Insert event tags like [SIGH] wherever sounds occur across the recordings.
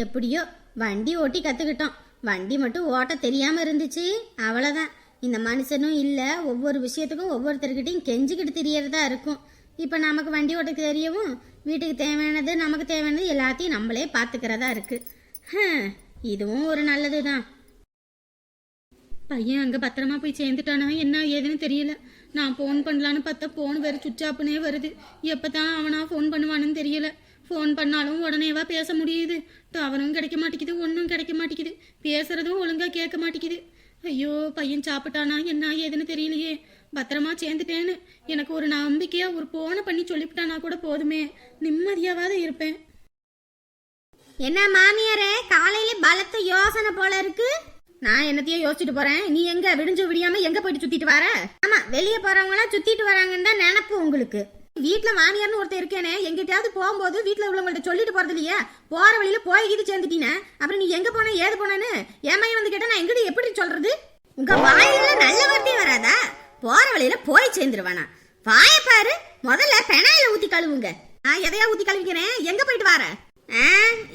எப்படியோ வண்டி ஓட்டி கற்றுக்கிட்டோம் வண்டி மட்டும் ஓட்ட தெரியாமல் இருந்துச்சு. அவ்வளோதான் இந்த மனுஷனும் இல்லை. ஒவ்வொரு விஷயத்துக்கும் ஒவ்வொருத்தர்கிட்டையும் கெஞ்சிக்கிட்டு தெரியறதா இருக்கும். இப்போ நமக்கு வண்டி ஓட்ட தெரியவும் வீட்டுக்கு தேவையானது நமக்கு தேவையானது எல்லாத்தையும் நம்மளே பார்த்துக்கிறதா இருக்கு. இதுவும் ஒரு நல்லது தான் பையன் அங்கே பத்திரமா போய் சேர்ந்துட்டானா? என்ன ஏதுன்னு தெரியல. நான் ஃபோன் பண்ணலான்னு பார்த்தா ஃபோன் வேறு சுவிட்ச் ஆஃப்னே வருது. எப்போ தான் அவனா ஃபோன் பண்ணுவானுன்னு தெரியல. ஃபோன் பண்ணாலும் உடனேவா பேச முடியுது. டவரும் கிடைக்க மாட்டேங்குது ஒன்றும் கிடைக்க மாட்டேங்குது. பேசுறதும் ஒழுங்காக கேட்க மாட்டேங்குது. ஐயோ பையன் சாப்பிட்டானா என்ன ஏதுன்னு தெரியலையே. பத்திரமா சேர்ந்துட்டேன்னு. எனக்கு ஒரு நம்பிக்கையா ஒரு போனை பண்ணி சொல்லிவிட்டானா கூட போதுமே. நிம்மதியாவது இருப்பேன். என்ன மாமியாரே காலையில பலத்த யோசனை போல இருக்கு. நான் என்னத்தையோ யோசிச்சுட்டு போறேன். நீ எங்க விடிஞ்சு விடியாம எங்க போயிட்டு சுத்திட்டு வர? ஆமா வெளியே போறவங்க எல்லாம் சுத்திட்டு வராங்கன்னு தான் நினப்பு உங்களுக்கு. வீட்டுல மாமியார்னு ஒருத்தர் இருக்கேனே எங்கிட்டயாவது போகும்போது வீட்டுல உள்ளவங்கள்ட்ட சொல்லிட்டு போறது இல்லையா? போற வழியில போய் கீது சேர்ந்துட்டீங்க அப்புறம் நீ எங்க போன ஏது போனேன்னு மையம் வந்து கேட்டா நான் எங்கிட்ட எப்படி சொல்றது? உங்க வாயில நல்ல வார்த்தையே வராதா? போற வழியில போய் சேர்ந்துருவானா. வாய பாரு முதல்ல பெனாயில ஊத்தி கழுவுங்க. நான் எதையா ஊத்தி கழுவிக்கிறேன்? எங்க போயிட்டு வர? ஆ,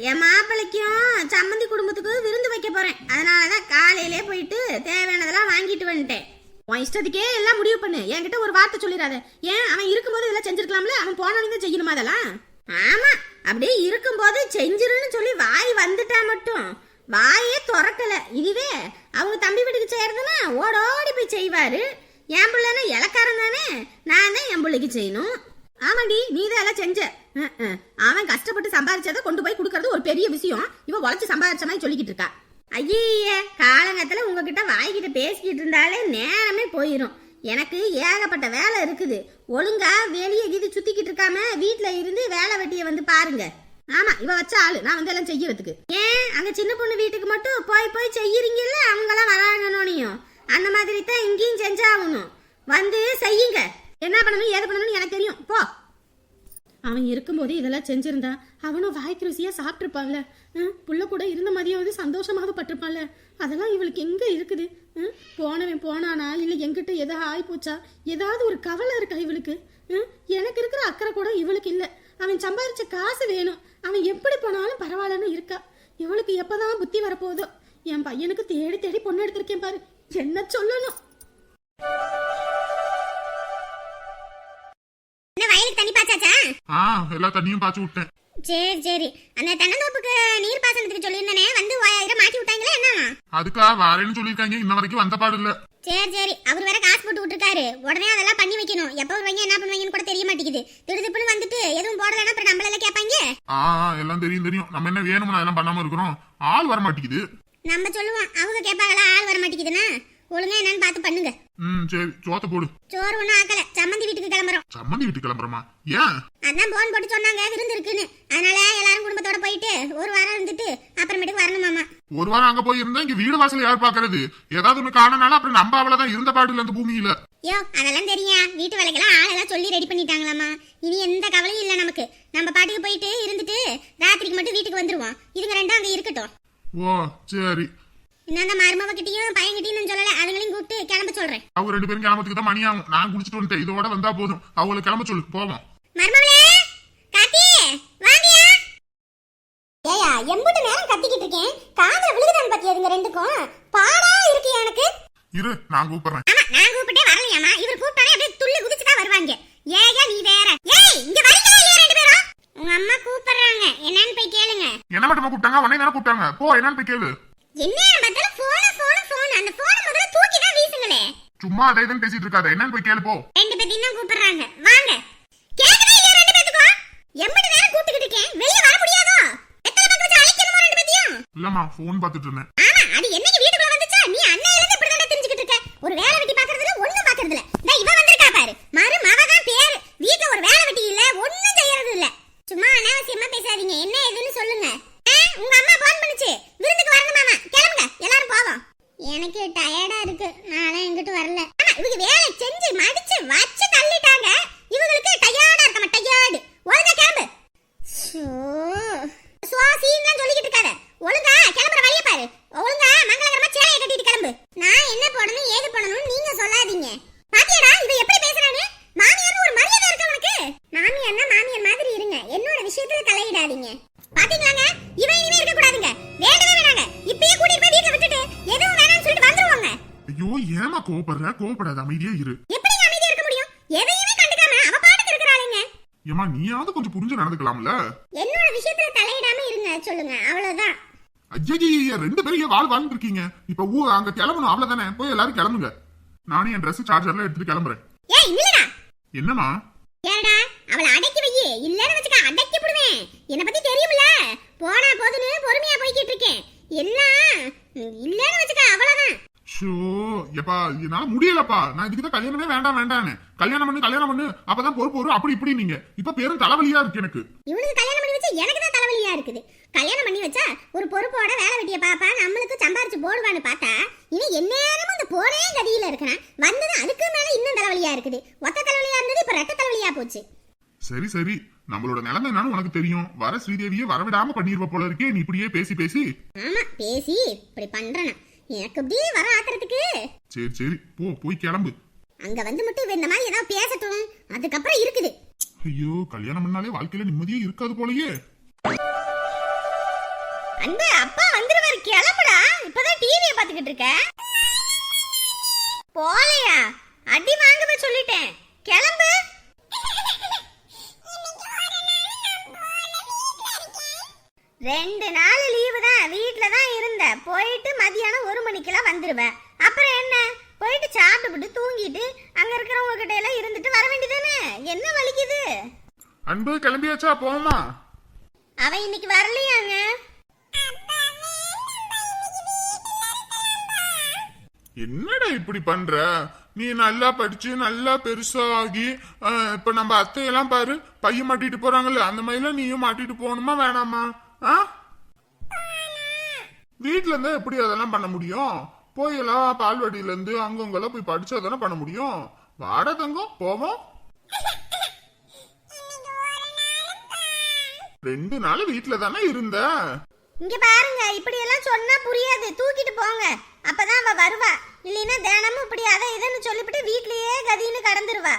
என் மாப்பிள்ளைக்கும் சம்மந்தி குடும்பத்துக்கும் விருந்து வைக்க போறேன். அதனாலதான் காலையிலே போயிட்டு தேவையானதெல்லாம் வாங்கிட்டு வந்துட்டேன். உன் இஷ்டத்துக்கே எல்லாம் முடிவு பண்ணு. என்கிட்ட ஒரு வார்த்தை சொல்லிடாத. ஏன்? அவன் இருக்கும்போது இதெல்லாம் செஞ்சிருக்கலாம்ல? அவன் போனவனே தான் செய்யணுமா அதெல்லாம்? ஆமா. அப்படியே இருக்கும்போது செஞ்சிருன்னு சொல்லி வாய் வந்துட்டா மட்டும். வாயே திறக்கல. இதுவே அவங்க தம்பி வீட்டுக்கு செய்யறதுன்னா ஓடோடி போய் செய்வாரு. என் பிள்ளைன்னா இலக்காரன் தானே. நான் தான் என் பிள்ளைக்கு செய்யணும். ஆமாடி நீ தான் எல்லாம் செஞ்ச. அவன் கஷ்டப்பட்டு சம்பாதிச்சதை கொண்டு போய் கொடுக்கறது ஒரு பெரிய விஷயம். இவன் உழைச்சி சம்பாதிச்ச மாதிரி சொல்லிக்கிட்டு இருக்கா. ஐயே காலங்கத்துல உங்ககிட்ட வாய்கிட்ட பேசிக்கிட்டு இருந்தாலே நேரமே போயிடும் எனக்கு ஏகப்பட்ட வேலை இருக்குது. ஒழுங்கா வெளியே கீது சுத்திக்கிட்டு இருக்காம வீட்டுல இருந்து வேலை வெட்டிய வந்து பாருங்க. ஆமா இவ வச்ச ஆளு. நான் வந்து எல்லாம் செய்யறதுக்கு. ஏன்? அங்க சின்ன பொண்ணு வீட்டுக்கு மட்டும் போய் போய் செய்யறீங்கல்ல? அவங்க எல்லாம் வராங்கன்னு அந்த மாதிரி தான் இங்கேயும் செஞ்சாகணும். வந்து செய்யுங்க. என்ன பண்ணணும் ஏது பண்ணணும்னு எனக்கு தெரியும். போ. அவன் இருக்கும்போது இதெல்லாம் செஞ்சிருந்தா அவனும் வாய்க்கு ருசியாக சாப்பிட்ருப்பான்ல புள்ள கூட இருந்த மாதிரியாவது சந்தோஷமாக பட்டிருப்பான்ல. அதெல்லாம் இவளுக்கு எங்கே இருக்குது? போனவன் போனானா? இல்லை எங்கிட்ட எதா ஆயிப்போச்சா ஏதாவது ஒரு கவலை இருக்கா இவளுக்கு? எனக்கு இருக்கிற அக்கறை கூட இவளுக்கு இல்லை. அவன் சம்பாதிச்ச காசு வேணும். அவன் எப்படி போனாலும் பரவாயில்லன்னு இருக்கா. இவளுக்கு எப்போதான் புத்தி வரப்போதோ என் பையனுக்கு தேடி தேடி பொண்ணு எடுத்திருக்கேன் பாரு. என்ன சொல்லணும்? என்ன வயலுக்கு தண்ணி பாய்ச்சாச்சா? ஆ எல்லா தண்ணியும் பாய்ச்சி விட்டேன். சரி சரி. அந்த தென்னந்தோப்புக்கு நீர் பாசனத்துக்கு சொல்லியிருந்தனே வந்து இதை மாட்டி விட்டாங்களே என்னவா அதுக்கா வாரேன்னு சொல்லியிருக்காங்க இன்ன வரைக்கும் வந்த பாடு இல்ல. சரி சரி. அவர் வேற காசு போட்டு விட்டுருக்காரு. உடனே அதெல்லாம் பண்ணி வைக்கணும். எப்போ வருவாங்க என்ன பண்ணுவாங்கன்னு கூட தெரிய மாட்டேங்குது. திடுதிப்புன்னு வந்துட்டு எதுவும் போடலைன்னா அப்புறம் நம்மள எல்லாம் கேட்பாங்க? ஆ, எல்லாம் தெரியும் தெரியும். நம்ம என்ன வேணும்னு அதெல்லாம் பண்ணாம இருக்கிறோம். ஆள் வர மாட்டேங்குது நம்ம சொல்லுவோம் அவங்க கேட்பாங்களா ஆள் வர மாட்டேங்குதுன்னா ஒழுங்கா என்னன்னு பார்த்து பண்ணுங்க. ம் சரி சோத்த போடு. சோறு ஒன்றும் ஆக்கல. சம்மந்தி வீட்டுக்கு கிளம்புறோம். சம்மந்தி வீட்டு கிளம்புறமா? ஏன்? அதான் போன் போட்டு சொன்னாங்க விருந்து இருக்குன்னு. அதனால எல்லாரும் குடும்பத்தோட போயிட்டு ஒரு வாரம் இருந்துட்டு அப்புறமேட்டுக்கு வரணுமாமா ஒரு வாரம் அங்க போய் இருந்தா இங்க வீடு வாசல் யார் பாக்குறது ஏதாவது ஒண்ணு காணனால அப்புறம் நம்ம அவ்வளவுதான் இருந்த பாடு இல்ல அந்த பூமியில. யோ அதெல்லாம் தெரியும் வீட்டு வேலைக்கெல்லாம் ஆளெல்லாம் சொல்லி ரெடி பண்ணிட்டாங்களாமா? இனி எந்த கவலையும் இல்லை நமக்கு. நம்ம பாட்டுக்கு போயிட்டு இருந்துட்டு ராத்திரிக்கு மட்டும் வீட்டுக்கு வந்துருவோம். இதுங்க ரெண்டும் அங்கே இருக்கட்டும். ஓ சரி. இன்னும் அந்த மருமவகிட்டையும் பையன்கிட்டையும் சொல்லல அதுங்களையும் கூப்பிட்டு கிளம்ப சொல்றேன். அவங்க ரெண்டு பேரும் கிளம்பத்துக்கு தான் மணி ஆகும். நான் குடிச்சிட்டு வந்துட்டேன். இதோட வந்தா போதும். அவங்களை கிளம்ப சொல்லு. போவோம். மருமவளே காத்தி வாங்கியா. ஏயா எம்புட்டு நேரம் கத்திக்கிட்டு இருக்கேன். காதுல விழுகுதான்னு பாத்தியா இதுங்க ரெண்டுக்கும்? பாடா இருக்கு எனக்கு. இரு நான் கூப்பிடுறேன். ஆமா நான் கூப்பிட்டே வரலையாமா இவர் கூப்பிட்டாலே அப்படியே துள்ளி குதிச்சு தான் வருவாங்க. ஏயா நீ வேற. ஏய் இங்க வரீங்களா இல்லையா ரெண்டு பேரும்? உங்க அம்மா கூப்பிடுறாங்க. என்னன்னு போய் கேளுங்க. என்ன மட்டுமா கூப்பிட்டாங்க? உடனே தானே கூப்பிட்டாங்க. போ என்னன்னு போய் கேளு. என்ன பார்த்தாலும் போன போன போன் அந்த போன முதல்ல தூக்கி தான் வீசுங்களே சும்மா அதை இதுன்னு பேசிட்டு இருக்காத. என்னன்னு போய் கேளு போ. ரெண்டு பேத்தையும் தான் கூப்பிடுறாங்க. வாங்க. கேக்குதா இல்லையா ரெண்டு பேத்துக்கும்? எம்படி நேரம் கூப்பிட்டுக்கிட்டு இருக்கேன். வெளிய வர முடியாதோ? எத்தனை பக்கம் வச்சு அழைக்கணுமோ ரெண்டு பேத்தையும்? இல்லம்மா போன் பார்த்துட்டு இருந்தேன். ஆமா அது என்னைக்கு வீட்டுக்குள்ள வந்துச்சா? நீ அண்ணன் இருந்து இப்படி தான் தெரிஞ்சுக்கிட்டு இருக்க? ஒரு வேலை வெட்டி பாக்குறதுல ஒண்ணும் பாக்குறது இல்ல இந்த இவ வந்திருக்கா பாரு. மறு மவ தான் பேரு. வீட்டுல ஒரு வேலை வெட்டி இல்ல ஒண்ணும் செய்யறது இல்ல சும்மா அனாவசியமா பேசாதீங்க. என்ன ஏதுன்னு சொல்லுங்க. ஐயா ரெண்டு பேரும் வாழ் வாழ்ந்து இருக்கீங்க. இப்ப ஊ அங்க கிளம்பணும் அவ்வளவுதானே? போய் எல்லாரும் கிளம்புங்க. நானும் என் Dress சார்ஜர்ல எடுத்துட்டு கிளம்புறேன். ஏய் இல்லடா என்னமா ஏடா அவளை அடக்கி வை. இல்லன்னு வச்சுக்க அடக்கி போடுவேன் என்ன பத்தி தெரியும்ல? போனா போதுன்னு பொறுமையா போய்கிட்டு இருக்கேன். என்ன இல்லன்னு வச்சுக்க அவ்வளவுதான். ஷோ எப்பா என்னால முடியலப்பா. நான் இதுக்கு தான் கல்யாணமே வேண்டாம் வேண்டான்னு. கல்யாணம் பண்ணு கல்யாணம் பண்ணு. அப்பதான் பொறுப்பு வரும் அப்படி இப்படி நீங்க. இப்ப பேரும் தலைவலியா இருக்கு எனக்கு. இவனுக்கு கல்யாணம் வச்சா எனக்கு தான் தலைவலியா இருக்குது. கல்யாணம் பண்ணி வச்சா ஒரு பொறுப்போட வேலை வெட்டிய பாப்பா நம்மளுக்கு சம்பாரிச்சு போடுவான்னு பார்த்தா இவன் எந்நேரமும் அந்த போனே கதியில இருக்கிறான் வந்தது அதுக்கு மேல இன்னும் தலைவலியா இருக்குது. ஒத்த தலைவலியா இருந்தது இப்ப ரெட்ட தலைவலியா போச்சு. சரி சரி. நம்மளோட நிலைமை என்னன்னு உனக்கு தெரியும். வர ஸ்ரீதேவியே வரவிடாம பண்ணிருவ போல இருக்கே நீ இப்படியே பேசி பேசி. ஆமா பேசி இப்படி பண்றேனா எனக்கு இப்படி வர ஆத்திரத்துக்கு. சரி சரி. போ போய் கிளம்பு. அங்க வந்து மட்டும் இந்த மாதிரி ஏதாவது பேசட்டும். அதுக்கப்புறம் இருக்குது. ஐயோ கல்யாணம் பண்ணாலே வாழ்க்கையில நிம்மதியே இருக்காது போலயே. அன்பு அப்பா வந்துருவாரு. கிளம்புடா. இப்பதான் டிவியை பாத்துக்கிட்டு இருக்க. போலையா? அடி வாங்கவே சொல்லிட்டேன். கிளம்பு. ரெண்டு நாள் லீவு தான். வீட்டுல தான் இருந்த போயிட்டு மதியானம் ஒரு மணிக்கெல்லாம் வந்துருவேன். அப்புறம் என்ன? போயிட்டு சாப்பிட்டுட்டு தூங்கிட்டு அங்க இருக்கிறவங்க கிட்ட எல்லாம் இருந்துட்டு வர வேண்டியதானே என்ன வலிக்குது அன்பு கிளம்பியாச்சா? போமா அவன் இன்னைக்கு வரலையாங்க. என்னடா இப்படி பண்ற? நீ நல்லா படிச்சு நல்லா பெருசா ஆகி இப்ப நம்ம அத்தையெல்லாம் பாரு பையன் மாட்டிட்டு போறாங்கல்ல அந்த மாதிரிலாம் நீயும் மாட்டிட்டு போகணுமா வேணாமா? ஆ? வீட்ல இருந்தா எப்படி அதெல்லாம் பண்ண முடியும்? போயெல்லாம் பால்வாடியில இருந்து அங்கங்கெல்லாம் போய் படிச்சா தானே பண்ண முடியும்? வாடா தங்கம் போவோம். ரெண்டு நாள் வீட்ல தானே இருந்த? இங்க பாருங்க இப்படி எல்லாம் சொன்னா புரியாது. தூக்கிட்டு போங்க. அப்பதான் அவ வருவா. இல்லைன்னா தினமும் இப்படி அதை இதுன்னு சொல்லிவிட்டு வீட்லயே கதின்னு கடந்துருவா.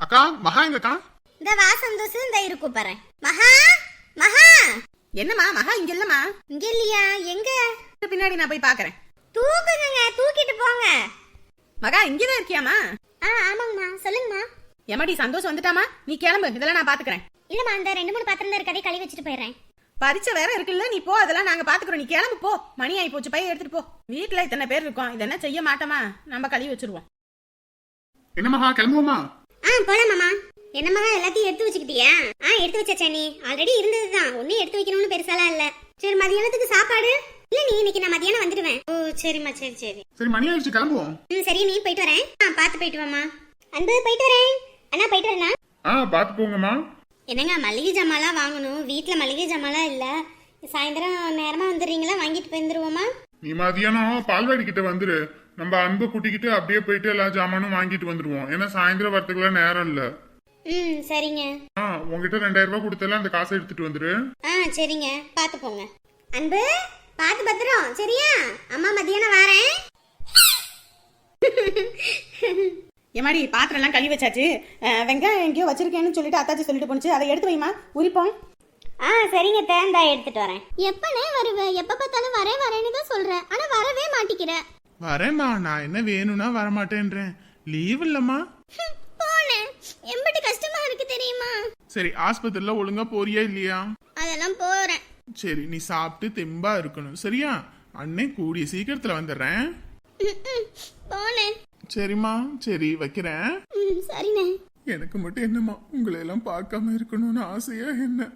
அக்கா மகா எங்கக்கா? இந்த வா சந்தோஷம் இந்த இருக்கு பாரு. மகா மகா! என்னம்மா மகா இங்க இல்லம்மா? இங்க இல்லையா? எங்க? பின்னாடி நான் போய் பாக்குறேன் தூக்குங்க தூக்கிட்டு போங்க. மகா இங்கதான் இருக்கியாமா ஆ ஆமாங்கம்மா சொல்லுங்கம்மா. எம்மாடி சந்தோஷம் வந்துட்டாமா நீ கிளம்பு இதெல்லாம் நான் பாத்துக்கிறேன். இல்லம்மா அந்த ரெண்டு மூணு பாத்திரம் இருக்கதே கழுவி வச்சுட்டு போயிடுறேன். பரீட்சை வேற இருக்குல்ல நீ போ அதெல்லாம் நாங்க பாத்துக்கிறோம். நீ கிளம்பு போ. மணி ஆகி போச்சு பைய எடுத்துட்டு போ. வீட்டுல இத்தனை பேர் இருக்கோம் இதெல்லாம் செய்ய மாட்டோமா? நம்ம கழுவி வச்சிருவோம். என்ன மகா கிளம்புவோமா? ஆ போலாமாமா என்னம்மா எல்லாத்தையும் எடுத்து வச்சுக்கிட்டியா? ஆ எடுத்து வச்சாச்சா நீ ஆல்ரெடி இருந்ததுதான். ஒன்னும் எடுத்து வைக்கணும்னு பெருசாலாம் இல்ல. சரி மதியானத்துக்கு சாப்பாடு? இல்ல நீ இன்னைக்கு நான் மதியானம் வந்துடுவேன். ஓ சரிம்மா சரி சரி. சரி மணி ஆயிடுச்சு கிளம்புவோம். ம் சரி நீ போயிட்டு வரேன். ஆ பார்த்து போயிட்டு வாம்மா. அன்பு போயிட்டு வரேன். அண்ணா போயிட்டு வரேண்ணா. ஆ பாத்து போங்கம்மா. என்னங்க மளிகை ஜாமான்லாம் வாங்கணும். வீட்டில் மளிகை ஜாமான்லாம் இல்லை. சாயந்தரம் நேரமாக வந்துடுறீங்களா? வாங்கிட்டு போயிருந்துருவோமா நீ மதியானம் பால்வாடி கிட்ட வந்துரு. நம்ம அன்பை கூட்டிக்கிட்டு அப்படியே போயிட்டு எல்லா ஜாமானும் வாங்கிட்டு வந்துருவோம் ஏன்னா சாயந்தரம் வரத்துக்குலாம் நேரம் இல்ல. ம் சரிங்க. ஆ உங்ககிட்ட ரெண்டாயிரம் ரூபாய் கொடுத்தல அந்த காசை எடுத்துட்டு வந்துரு. ஆ சரிங்க. பார்த்து போங்க. அன்பு பார்த்து பத்திரம் சரியா? அம்மா மதியானம் வரேன். எம்மாடி பாத்திரம் எல்லாம் கழுவி வச்சாச்சு. அஹ், வெங்காயம் எங்கேயோ வச்சிருக்கேன்னு சொல்லிட்டு அத்தாச்சி சொல்லிட்டு போனுச்சு அதை எடுத்து வைமா உரிப்போம். ஆ சரிங்க தேந்தா எடுத்துட்டு வரேன். எப்பனே வருவ? எப்ப பார்த்தாலும் வரேன் வரேன்னு தான் சொல்றேன் ஆனா வரவே மாட்டிக்கிற. வரேம்மா. நான் என்ன வேணும்னா வரமாட்டேன்றேன். லீவ் இல்லம்மா. போனேன் எம்பிட்டு கஷ்டமா இருக்கு தெரியுமா? சரி ஆஸ்பத்திரியில ஒழுங்கா போறியா இல்லையா? அதெல்லாம் போறேன். சரி நீ சாப்பிட்டு தெம்பா இருக்கணும். சரியா? அண்ணே கூடிய சீக்கிரத்துல வந்துடுறேன். சரிம்மா சரி வைக்கிறேன். சரிண்ணே. எனக்கு மட்டும் என்னம்மா உங்களை எல்லாம் பார்க்காம இருக்கணும்னு ஆசையா என்ன?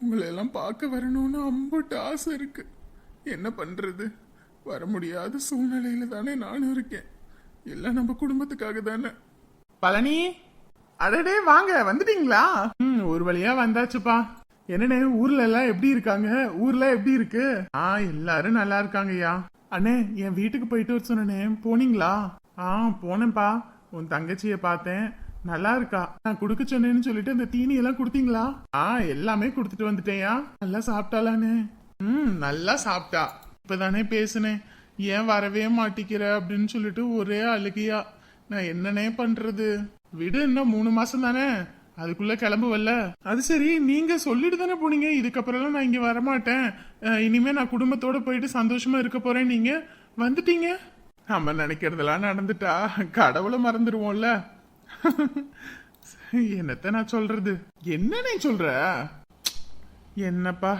உங்களை எல்லாம் பார்க்க வரணும்னு அம்புட்டு ஆசை இருக்கு. என்ன பண்றது? வர முடியாத சூழ்நிலையில தானே நானும் இருக்கேன். எல்லாம் நம்ம குடும்பத்துக்காக தானே. பழனி அடடே வாங்க வந்துட்டீங்களா? ம் ஒரு வழியா வந்தாச்சுப்பா. என்னண்ணே ஊர்ல எல்லாம் எப்படி இருக்காங்க? ஊர்ல எப்படி இருக்கு? ஆ எல்லாரும் நல்லா இருக்காங்கய்யா. அண்ணே என் வீட்டுக்கு போயிட்டு வர சொன்னே போனீங்களா? ஆ போனேன்ப்பா. உன் தங்கச்சிய பார்த்தேன். நல்லா இருக்கா? நான் குடுக்க சொன்னேன்னு சொல்லிட்டு அந்த தீனி எல்லாம் கொடுத்தீங்களா? ஆ எல்லாமே கொடுத்துட்டு வந்துட்டேயா நல்லா சாப்பிட்டாளானே ம் நல்லா சாப்பிட்டா. இப்பதானே பேசுனேன் ஏன் வரவே மாட்டிக்கிற அப்படின்னு சொல்லிட்டு ஒரே அழுகியா. நான் என்னனே பண்றது? விடு இன்னும் மூணு மாசம் தானே? அதுக்குள்ள கிளம்புவல்ல? அது சரி நீங்க சொல்லிட்டு தானே போனீங்க. இதுக்கப்புறம் நான் இங்க வரமாட்டேன். இனிமே நான் குடும்பத்தோட போயிட்டு சந்தோஷமா இருக்க போறேன் நீங்க? வந்துட்டீங்க? நம்ம நினைக்கிறதெல்லாம் நடந்துட்டா கடவுளை மறந்துடுவோம்ல என்னத்த நான் சொல்றது? என்ன நீ சொல்ற? என்னப்பா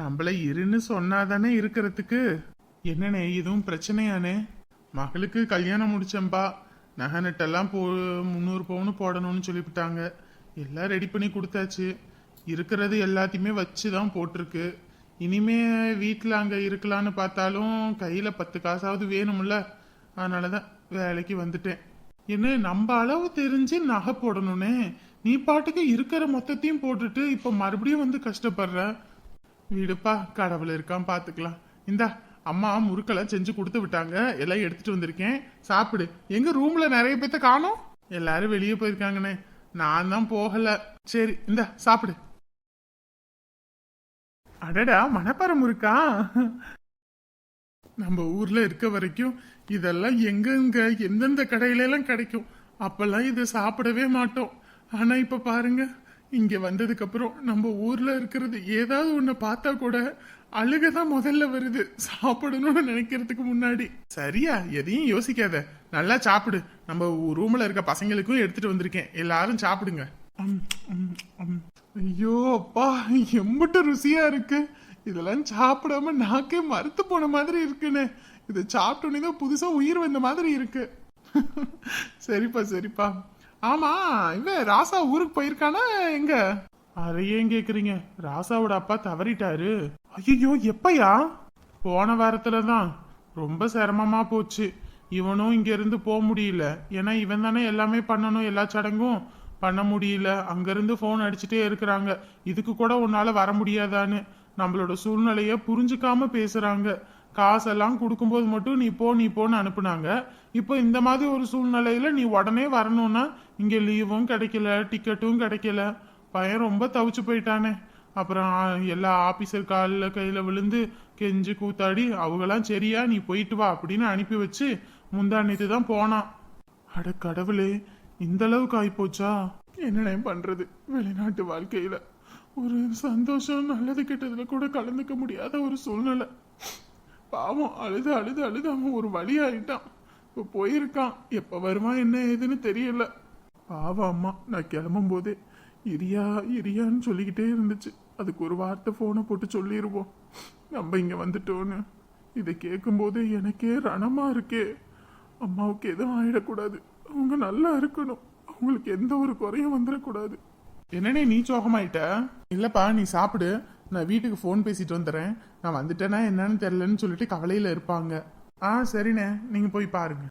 நம்மள இருன்னு சொன்னாதானே இருக்கிறதுக்கு? என்னண்ணே இதுவும் பிரச்சனையானே மகளுக்கு கல்யாணம் முடிச்சம்பா நகை நட்டெல்லாம் போ முந்நூறு பவுன் போடணும்னு சொல்லிவிட்டாங்க. எல்லாம் ரெடி பண்ணி கொடுத்தாச்சு. இருக்கிறது எல்லாத்தையுமே வச்சு தான் போட்டிருக்கு. இனிமே வீட்டில் அங்கே இருக்கலான்னு பார்த்தாலும் கையில் பத்து காசாவது வேணும்ல. அதனால தான் வேலைக்கு வந்துட்டேன். என்ன நம்ம அளவு தெரிஞ்சு நகை போடணும்னே. நீ பாட்டுக்கு இருக்கிற மொத்தத்தையும் போட்டுட்டு இப்போ மறுபடியும் வந்து கஷ்டப்படுற? வீடுப்பா கடவுள் இருக்கான் பார்த்துக்கலாம் இந்தா அம்மா முறுக்கெல்லாம் செஞ்சு கொடுத்து விட்டாங்க. எல்லாம் எடுத்துட்டு வந்திருக்கேன். சாப்பிடு. எங்க ரூம்ல நிறைய பேத்த காணும். எல்லாரும் வெளியே போயிருக்காங்கண்ணே. நான் தான் போகல. சரி இந்த சாப்பிடு. அடடா மணப்பாரம் இருக்கா? நம்ம ஊர்ல இருக்க வரைக்கும் இதெல்லாம் எங்கெங்க எந்தெந்த கடையில எல்லாம் கிடைக்கும் அப்பெல்லாம் இதை சாப்பிடவே மாட்டோம். ஆனா இப்ப பாருங்க. இங்க வந்ததுக்கு அப்புறம் நம்ம ஊர்ல இருக்கிறது ஏதாவது ஒண்ணு பார்த்தா கூட அழுகதான் முதல்ல வருது. சாப்பிடணும்னு நினைக்கிறதுக்கு முன்னாடி. சரியா? எதையும் யோசிக்காத. நல்லா சாப்பிடு. நம்ம ரூம்ல இருக்க பசங்களுக்கும் எடுத்துட்டு வந்திருக்கேன். எல்லாரும் சாப்பிடுங்க. ஐயோ அப்பா எம்பிட்டு ருசியா இருக்கு. இதெல்லாம் சாப்பிடாம நாக்கே மறுத்து போன மாதிரி இருக்குன்னு. இதை சாப்பிட்டோன்னே தான் புதுசா உயிர் வந்த மாதிரி இருக்கு. [LAUGHS] சரிப்பா சரிப்பா. ஆமா இவன் ராசா ஊருக்கு போயிருக்கானா எங்க? அதையே ஏன் கேக்குறீங்க? ராசாவோட அப்பா தவறிட்டாரு. ஐயோ எப்பயா? போன வாரத்துல தான் ரொம்ப சிரமமா போச்சு. இவனும் இங்க இருந்து போக முடியல. ஏன்னா இவன் தானே எல்லாமே பண்ணணும் எல்லா சடங்கும் பண்ண முடியல. அங்கிருந்து ஃபோன் அடிச்சுட்டே இருக்கிறாங்க. இதுக்கு கூட உன்னால வர முடியாதான்னு. நம்மளோட சூழ்நிலைய புரிஞ்சுக்காம பேசுறாங்க. காசெல்லாம் கொடுக்கும்போது மட்டும் நீ போ நீ போன்னு அனுப்புனாங்க. இப்போ இந்த மாதிரி ஒரு சூழ்நிலையில நீ உடனே வரணும்னா இங்க லீவும் கிடைக்கல டிக்கெட்டும் கிடைக்கல. பையன் ரொம்ப தவிச்சு போயிட்டானே. அப்புறம் எல்லா ஆபீசர் காலில் கையில விழுந்து கெஞ்சு கூத்தாடி அவங்களாம் சரியா நீ போயிட்டு வா அப்படின்னு அனுப்பி வச்சு முந்தானித்து தான் போனான். அட கடவுளே இந்த அளவுக்கு ஆயிப்போச்சா? என்னடே பண்றது? வெளிநாட்டு வாழ்க்கையில. ஒரு சந்தோஷம் நல்லது கெட்டதுல கூட கலந்துக்க முடியாத ஒரு சூழ்நிலை. பாவம் அழுது அழுது அழுது அவன் ஒரு வழி ஆயிட்டான். இப்போ போயிருக்கான். எப்போ வருமா என்ன ஏதுன்னு தெரியல. பாவம் அம்மா நான் கிளம்பும் போதே இரியா இரியான்னு சொல்லிக்கிட்டே இருந்துச்சு. அதுக்கு ஒரு வார்த்தை ஃபோனை போட்டு சொல்லிடுவோம் நம்ம இங்கே வந்துட்டோன்னு. இதை கேட்கும்போது எனக்கே ரணமாக இருக்கே. அம்மாவுக்கு எதுவும் ஆயிடக்கூடாது. அவங்க நல்லா இருக்கணும். அவங்களுக்கு எந்த ஒரு குறையும் வந்துடக்கூடாது. என்னனே நீ சோகமாயிட்ட? இல்லப்பா நீ சாப்பிடு. நான் வீட்டுக்கு ஃபோன் பேசிட்டு வந்துடுறேன் நான் வந்துட்டேன்னா என்னன்னு தெரிலன்னு சொல்லிட்டு கவலையில் இருப்பாங்க. ஆ சரிண்ணே. நீங்கள் போய் பாருங்கள்